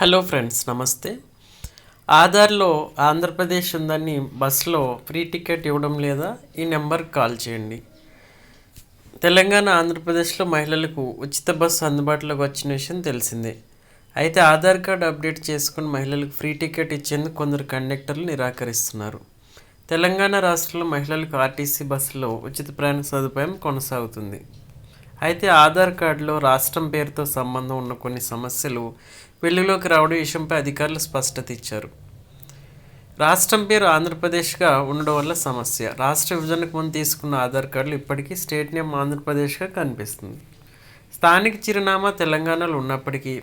Hello friends నమస్తే. ఆధార్లో ఆంధ్రప్రదేశ్ ఉందని బస్సులో ఫ్రీ టికెట్ ఇవ్వడం లేదా? ఈ నెంబర్ కాల్ చేయండి. తెలంగాణ ఆంధ్రప్రదేశ్లో మహిళలకు ఉచిత బస్సు అందుబాటులోకి వచ్చిన విషయం తెలిసిందే. అయితే ఆధార్ కార్డు అప్డేట్ చేసుకుని మహిళలకు ఫ్రీ టికెట్ ఇచ్చేందుకు కొందరు కండక్టర్లు నిరాకరిస్తున్నారు. తెలంగాణ రాష్ట్రంలో మహిళలకు ఆర్టీసీ బస్సులో ఉచిత ప్రయాణ సదుపాయం కొనసాగుతుంది. అయితే ఆధార్ కార్డులో రాష్ట్రం పేరుతో సంబంధం ఉన్న కొన్ని సమస్యలు వెలుగులోకి రావడం విషయంపై అధికారులు స్పష్టత ఇచ్చారు. రాష్ట్రం పేరు ఆంధ్రప్రదేశ్గా ఉండడం వల్ల సమస్య. రాష్ట్ర విభజనకు ముందు తీసుకున్న ఆధార్ కార్డులు ఇప్పటికీ స్టేట్ నేమ్ ఆంధ్రప్రదేశ్గా కనిపిస్తుంది. స్థానిక చిరునామా తెలంగాణలో ఉన్నప్పటికీ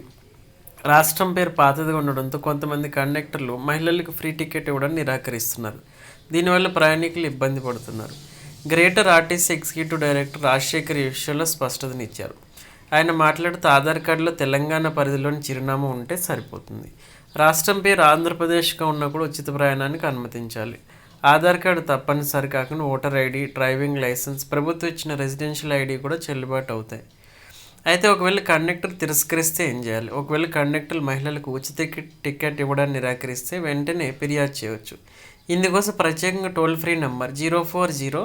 రాష్ట్రం పేరు పాతదిగా ఉండడంతో కొంతమంది కండక్టర్లు మహిళలకు ఫ్రీ టికెట్ ఇవ్వడం నిరాకరిస్తున్నారు. దీనివల్ల ప్రయాణికులు ఇబ్బంది పడుతున్నారు. Greater RTC executive director Rajasekhar ఈ విషయంలో స్పష్టతనిచ్చారు. ఆయన మాట్లాడుతూ ఆధార్ కార్డులో తెలంగాణ పరిధిలోని చిరునామా ఉంటే సరిపోతుంది. రాష్ట్రం పేరు ఆంధ్రప్రదేశ్గా ఉన్నప్పుడు ఉచిత ప్రయాణానికి అనుమతించాలి. ఆధార్ కార్డు తప్పనిసరి కాకుండా ఓటర్ ఐడి డ్రైవింగ్ లైసెన్స్ ప్రభుత్వం ఇచ్చిన రెసిడెన్షియల్ ఐడి కూడా చెల్లుబాటు అవుతాయి. అయితే ఒకవేళ కండక్టర్ తిరస్కరిస్తే ఏం చేయాలి? ఒకవేళ కండక్టర్ మహిళలకు ఉచిత టికెట్ టికెట్ ఇవ్వడాన్ని నిరాకరిస్తే వెంటనే ఫిర్యాదు చేయవచ్చు. ఇందుకోసం ప్రత్యేకంగా toll free number zero four zero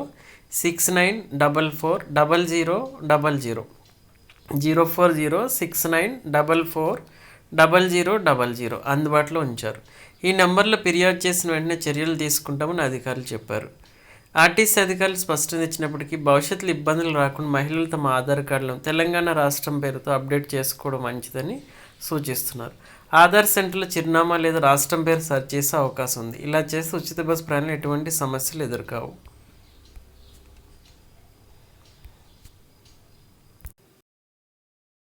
six nine double four double zero double zero zero four zero six nine double four double zero double zero అందుబాటులో ఉంచారు. ఈ నెంబర్లో ఫిర్యాదు చేసిన వెంటనే చర్యలు తీసుకుంటామని అధికారులు చెప్పారు. ఆర్టీసీ అధికారులు స్పష్టత ఇచ్చినప్పటికీ భవిష్యత్తులో ఇబ్బందులు రాకుండా మహిళలు తమ ఆధార్ కార్డులను తెలంగాణ రాష్ట్రం పేరుతో అప్డేట్ చేసుకోవడం మంచిదని సూచిస్తున్నారు. ఆధార్ సెంటర్లో చిరునామా లేదా రాష్ట్రం పేరు సెర్చ్ చేసే అవకాశం ఉంది. ఇలా చేస్తే ఉచిత బస్ ప్రయాణం ఎటువంటి సమస్యలు ఎదురుకావు.